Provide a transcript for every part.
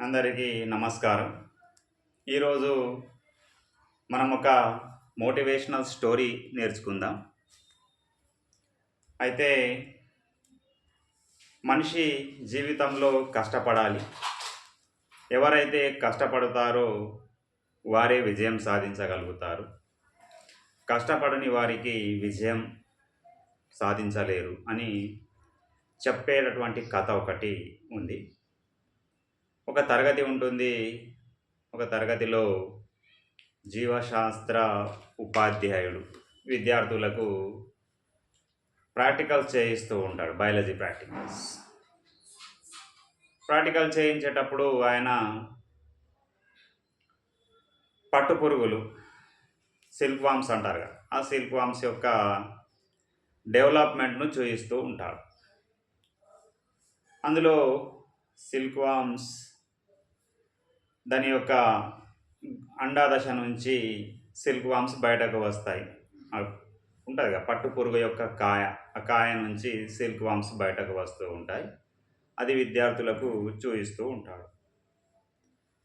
అందరికీ నమస్కారం. ఈరోజు మనం ఒక మోటివేషనల్ స్టోరీ నేర్చుకుందాం. అయితే మనిషి జీవితంలో కష్టపడాలి. ఎవరైతే కష్టపడతారో వారే విజయం సాధించగలుగుతారు. కష్టపడని వారికి విజయం సాధించలేరు అని చెప్పేటటువంటి కథ ఒకటి ఉంది. ఒక తరగతి ఉంటుంది. ఒక తరగతిలో జీవశాస్త్ర ఉపాధ్యాయుడు విద్యార్థులకు ప్రాక్టికల్స్ చేయిస్తూ ఉంటాడు బయాలజీ ప్రాక్టికల్స్. ప్రాక్టికల్ చేయించేటప్పుడు ఆయన పట్టు పురుగులు సిల్క్ వామ్స్ అంటారు కదా ఆ సిల్క్ వామ్స్ యొక్క డెవలప్మెంట్ను చూపిస్తూ ఉంటాడు. అందులో సిల్క్ వామ్స్ దాని యొక్క అండాదశ నుంచి సిల్క్ వామ్స్ బయటకు వస్తాయి. ఉంటుంది కదా పట్టు పురుగు యొక్క కాయ ఆ కాయ నుంచి సిల్క్ వామ్స్ బయటకు వస్తూ ఉంటాయి. అది విద్యార్థులకు చూపిస్తూ ఉంటాడు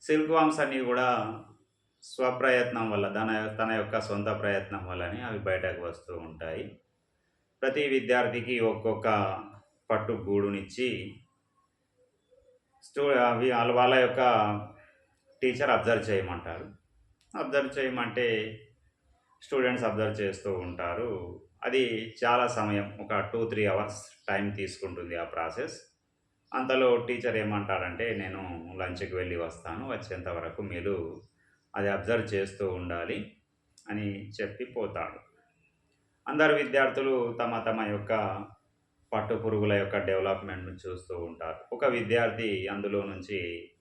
సిల్క్ వామ్స్ అన్నీ కూడా స్వప్రయత్నం వల్ల తన తన యొక్క సొంత ప్రయత్నం వల్లనే అవి బయటకు వస్తూ ఉంటాయి. ప్రతి విద్యార్థికి ఒక్కొక్క పట్టు గూడునిచ్చి స్టూ అవి వాళ్ళ వాళ్ళ యొక్క టీచర్ అబ్జర్వ్ చేయమంటారు. అబ్జర్వ్ చేయమంటే స్టూడెంట్స్ అబ్జర్వ్ చేస్తూ ఉంటారు. అది చాలా సమయం ఒక టూ త్రీ అవర్స్ టైం తీసుకుంటుంది ఆ ప్రాసెస్. అంతలో టీచర్ ఏమంటాడంటే నేను లంచ్కి వెళ్ళి వస్తాను వచ్చేంత వరకు మీరు అది అబ్జర్వ్ చేస్తూ ఉండాలి అని చెప్పి పోతాడు. అందరు విద్యార్థులు తమ తమ యొక్క పట్టు పురుగుల యొక్క డెవలప్మెంట్ను చూస్తూ ఉంటారు. ఒక విద్యార్థి అందులో నుంచి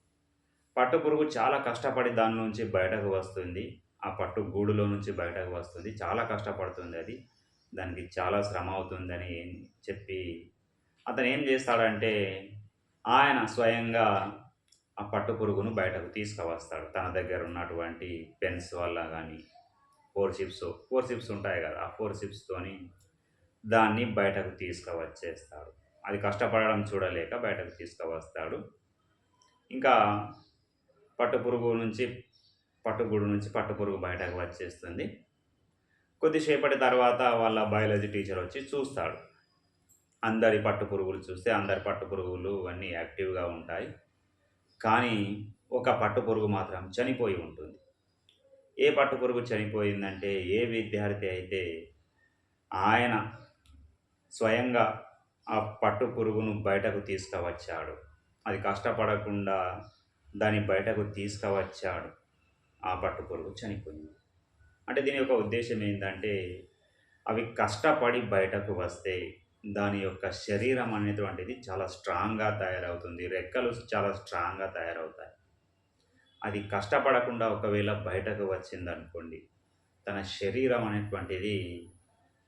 పట్టు పురుగు చాలా కష్టపడి దాని నుంచి బయటకు వస్తుంది. ఆ పట్టు గూడులో నుంచి బయటకు వస్తుంది. చాలా కష్టపడుతుంది అది. దానికి చాలా శ్రమ అవుతుందని చెప్పి అతను ఏం చేస్తాడంటే ఆయన స్వయంగా ఆ పట్టు పురుగును బయటకు తీసుకువస్తాడు. తన దగ్గర ఉన్నటువంటి పెన్స్ వల్ల కానీ ఫోర్ షిప్స్ ఫోర్ షిప్స్ ఉంటాయి కదా ఆ ఫోర్ షిప్స్తోని దాన్ని బయటకు తీసుకువచ్చేస్తాడు. అది కష్టపడడం చూడలేక బయటకు తీసుకువస్తాడు. ఇంకా పట్టు పురుగు నుంచి పట్టుగూడు నుంచి పట్టు పురుగు బయటకు వచ్చేస్తుంది. కొద్దిసేపటి తర్వాత వాళ్ళ బయాలజీ టీచర్ వచ్చి చూస్తాడు. అందరి పట్టు పురుగులు చూస్తే అందరి పట్టు పురుగులు అన్నీ యాక్టివ్గా ఉంటాయి. కానీ ఒక పట్టు పురుగు మాత్రం చనిపోయి ఉంటుంది. ఏ పట్టు పురుగు చనిపోయిందంటే ఏ విద్యార్థి అయితే ఆయన స్వయంగా ఆ పట్టు పురుగును బయటకు తీసుకువచ్చాడు. అది కష్టపడకుండా దాన్ని బయటకు తీసుకువచ్చాడు. ఆ పట్టుపురుగు చనిపోయింది. అంటే దీని యొక్క ఉద్దేశం ఏంటంటే అవి కష్టపడి బయటకు వస్తే దాని యొక్క శరీరం అనేటువంటిది చాలా స్ట్రాంగ్గా తయారవుతుంది. రెక్కలు చాలా స్ట్రాంగ్గా తయారవుతాయి. అది కష్టపడకుండా ఒకవేళ బయటకు వచ్చిందనుకోండి తన శరీరం అనేటువంటిది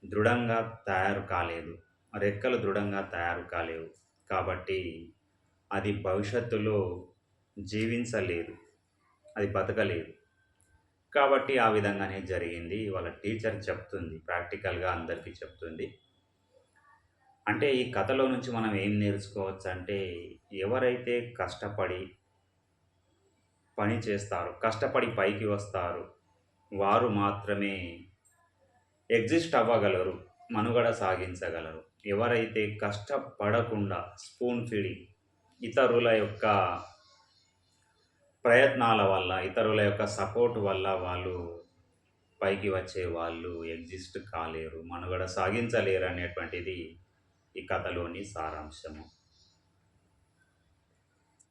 దృఢంగా తయారు కాలేదు. రెక్కలు దృఢంగా తయారు కాలేవు. కాబట్టి అది భవిష్యత్తులో జీవించలేదు. అది బతకలేదు. కాబట్టి ఆ విధంగానే జరిగింది. వాళ్ళ టీచర్ చెప్తుంది ప్రాక్టికల్గా అందరికీ చెప్తుంది. అంటే ఈ కథలో నుంచి మనం ఏం నేర్చుకోవచ్చు అంటే ఎవరైతే కష్టపడి పని చేస్తారో కష్టపడి పైకి వస్తారు వారు మాత్రమే ఎగ్జిస్ట్ అవ్వగలరు మనుగడ సాగించగలరు. ఎవరైతే కష్టపడకుండా స్పూన్ ఫీడింగ్ ఇతరుల యొక్క ప్రయత్నాల వల్ల ఇతరుల యొక్క సపోర్ట్ వల్ల వాళ్ళు పైకి వచ్చే వాళ్ళు ఎగ్జిస్ట్ కాలేరు మనుగడ సాగించలేరు అనేటువంటిది ఈ కథలోని సారాంశము.